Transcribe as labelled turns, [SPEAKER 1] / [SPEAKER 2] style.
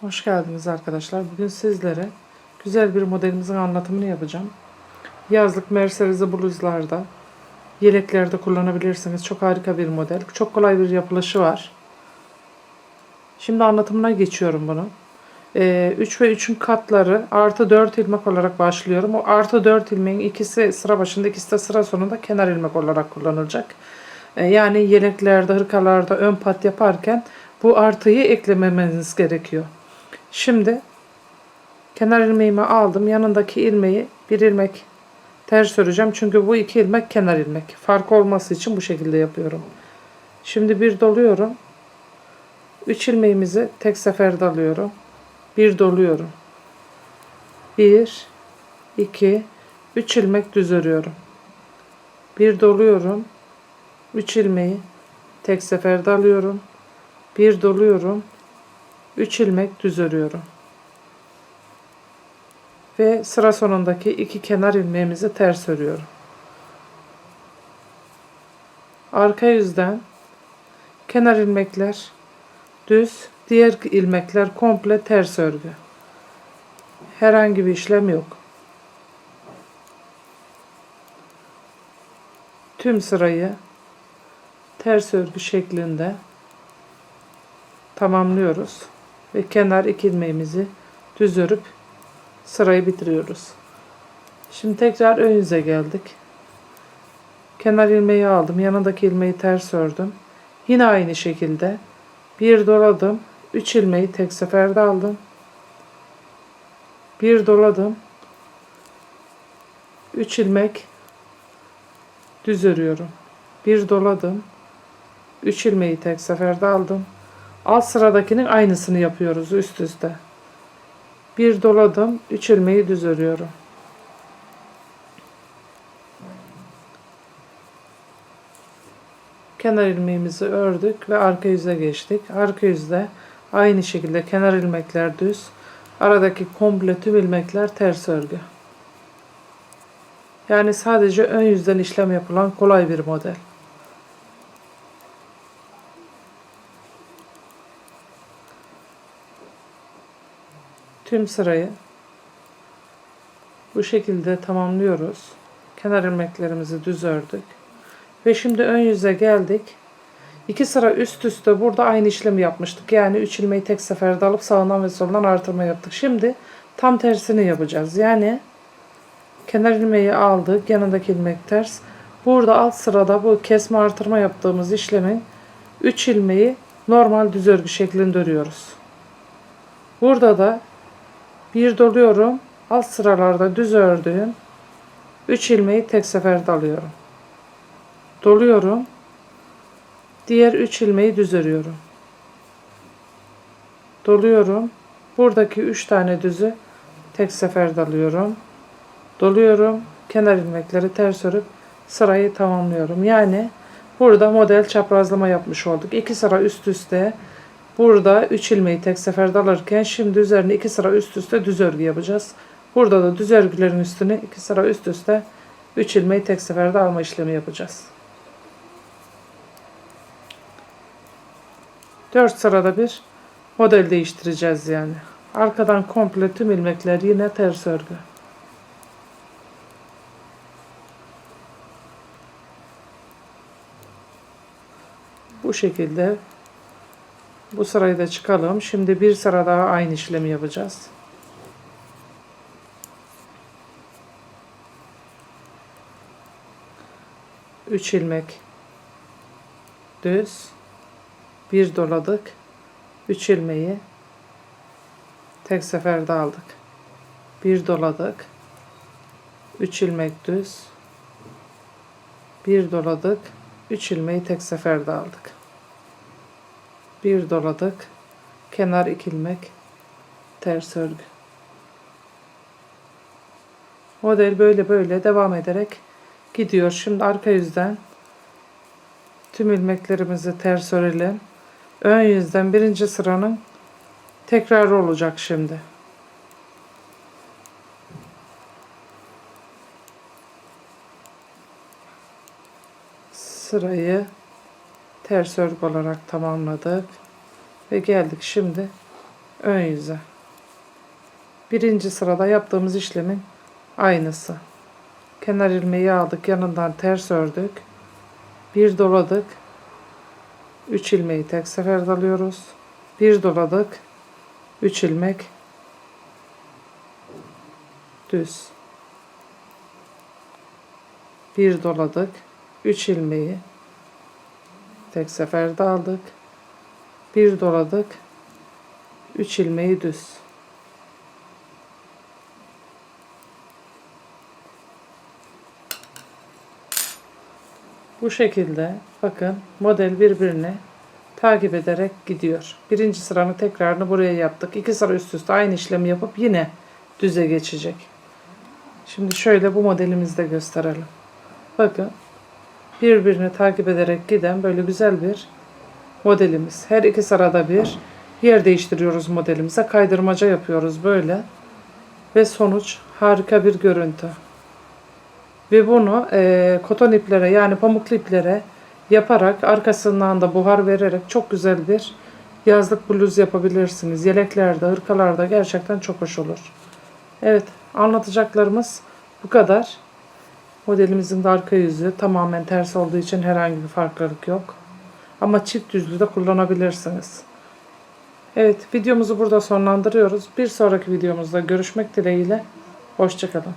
[SPEAKER 1] Hoş geldiniz arkadaşlar. Bugün sizlere güzel bir modelimizin anlatımını yapacağım. Yazlık merserize bluzlarda, yeleklerde kullanabilirsiniz. Çok harika bir model. Çok kolay bir yapılışı var. Şimdi anlatımına geçiyorum bunu. 3 ve 3'ün katları artı 4 ilmek olarak başlıyorum. O artı 4 ilmeğin ikisi sıra başında ikisi de sıra sonunda kenar ilmek olarak kullanılacak. Ee, yani yeleklerde, hırkalarda ön pat yaparken bu artıyı eklememeniz gerekiyor. Şimdi kenar ilmeğimi aldım. Yanındaki ilmeği bir ilmek ters öreceğim. Çünkü bu iki ilmek kenar ilmek. Fark olması için bu şekilde yapıyorum. Şimdi bir doluyorum. Üç ilmeğimizi tek seferde alıyorum. Bir doluyorum. Bir, iki, üç ilmek düz örüyorum. Bir doluyorum. Üç ilmeği tek seferde alıyorum. Bir doluyorum. 3 ilmek düz örüyorum. Ve sıra sonundaki iki kenar ilmeğimizi ters örüyorum. Arka yüzden kenar ilmekler düz, diğer ilmekler komple ters örgü. Herhangi bir işlem yok. Tüm sırayı ters örgü şeklinde tamamlıyoruz ve kenar iki ilmeğimizi düz örüp sırayı bitiriyoruz. Şimdi tekrar ön yüze geldik. Kenar ilmeği aldım. Yanındaki ilmeği ters ördüm. Yine aynı şekilde bir doladım. 3 ilmeği tek seferde aldım. Bir doladım. 3 ilmek düz örüyorum. Bir doladım. 3 ilmeği tek seferde aldım. Alt sıradakinin aynısını yapıyoruz üst üste. Bir doladım, üç ilmeği düz örüyorum. Kenar ilmeğimizi ördük ve arka yüze geçtik. Arka yüzde aynı şekilde kenar ilmekler düz, aradaki komple tüm ilmekler ters örgü. Yani sadece ön yüzden işlem yapılan kolay bir model. Tüm sırayı bu şekilde tamamlıyoruz. Kenar ilmeklerimizi düz ördük. Ve şimdi ön yüze geldik. İki sıra üst üste burada aynı işlemi yapmıştık. Yani üç ilmeği tek seferde alıp sağından ve soldan artırma yaptık. Şimdi tam tersini yapacağız. Yani kenar ilmeği aldık. Yanındaki ilmek ters. Burada alt sırada bu kesme artırma yaptığımız işlemin 3 ilmeği normal düz örgü şeklinde örüyoruz. Burada da bir doluyorum. Alt sıralarda düz ördüğüm 3 ilmeği tek seferde alıyorum. Doluyorum. Diğer 3 ilmeği düz örüyorum. Doluyorum. Buradaki 3 tane düzü tek seferde alıyorum. Doluyorum. Kenar ilmekleri ters örüp sırayı tamamlıyorum. Yani burada model çaprazlama yapmış olduk. 2 sıra üst üste Burada 3 ilmeği tek seferde alırken şimdi üzerine 2 sıra üst üste düz örgü yapacağız. Burada da düz örgülerin üstüne 2 sıra üst üste 3 ilmeği tek seferde alma işlemi yapacağız. 4 sırada bir model değiştireceğiz yani. Arkadan komple tüm ilmekler yine ters örgü. Bu şekilde bu sırayı da çıkalım. Şimdi bir sıra daha aynı işlemi yapacağız. Üç ilmek düz bir doladık. Üç ilmeği tek seferde aldık. Bir doladık. Üç ilmek düz. Bir doladık. Üç ilmeği tek seferde aldık bir doladık. Kenar iki ilmek ters örgü. Model böyle böyle devam ederek gidiyor. Şimdi arka yüzden tüm ilmeklerimizi ters örelim. Ön yüzden birinci sıranın tekrar olacak şimdi. Sırayı ters örgü olarak tamamladık. Ve geldik şimdi ön yüze. Birinci sırada yaptığımız işlemin aynısı. Kenar ilmeği aldık, yanından ters ördük. Bir doladık. 3 ilmeği tek seferde alıyoruz. Bir doladık. 3 ilmek düz. Bir doladık. 3 ilmeği tek seferde aldık. Bir doladık. 3 ilmeği düz. Bu şekilde bakın model birbirini takip ederek gidiyor. Birinci sıranın tekrarını buraya yaptık. İki sıra üst üste aynı işlemi yapıp yine düze geçecek. Şimdi şöyle bu modelimizde gösterelim. Bakın birbirini takip ederek giden böyle güzel bir modelimiz. Her iki sırada bir yer değiştiriyoruz modelimize. Kaydırmaca yapıyoruz böyle. Ve sonuç harika bir görüntü. Ve bunu e, koton iplere yani pamuklu iplere yaparak arkasından da buhar vererek çok güzel bir yazlık bluz yapabilirsiniz. Yeleklerde, hırkalarda gerçekten çok hoş olur. Evet anlatacaklarımız bu kadar. Modelimizin de arka yüzü tamamen ters olduğu için herhangi bir farklılık yok. Ama çift yüzlü de kullanabilirsiniz. Evet videomuzu burada sonlandırıyoruz. Bir sonraki videomuzda görüşmek dileğiyle. Hoşçakalın.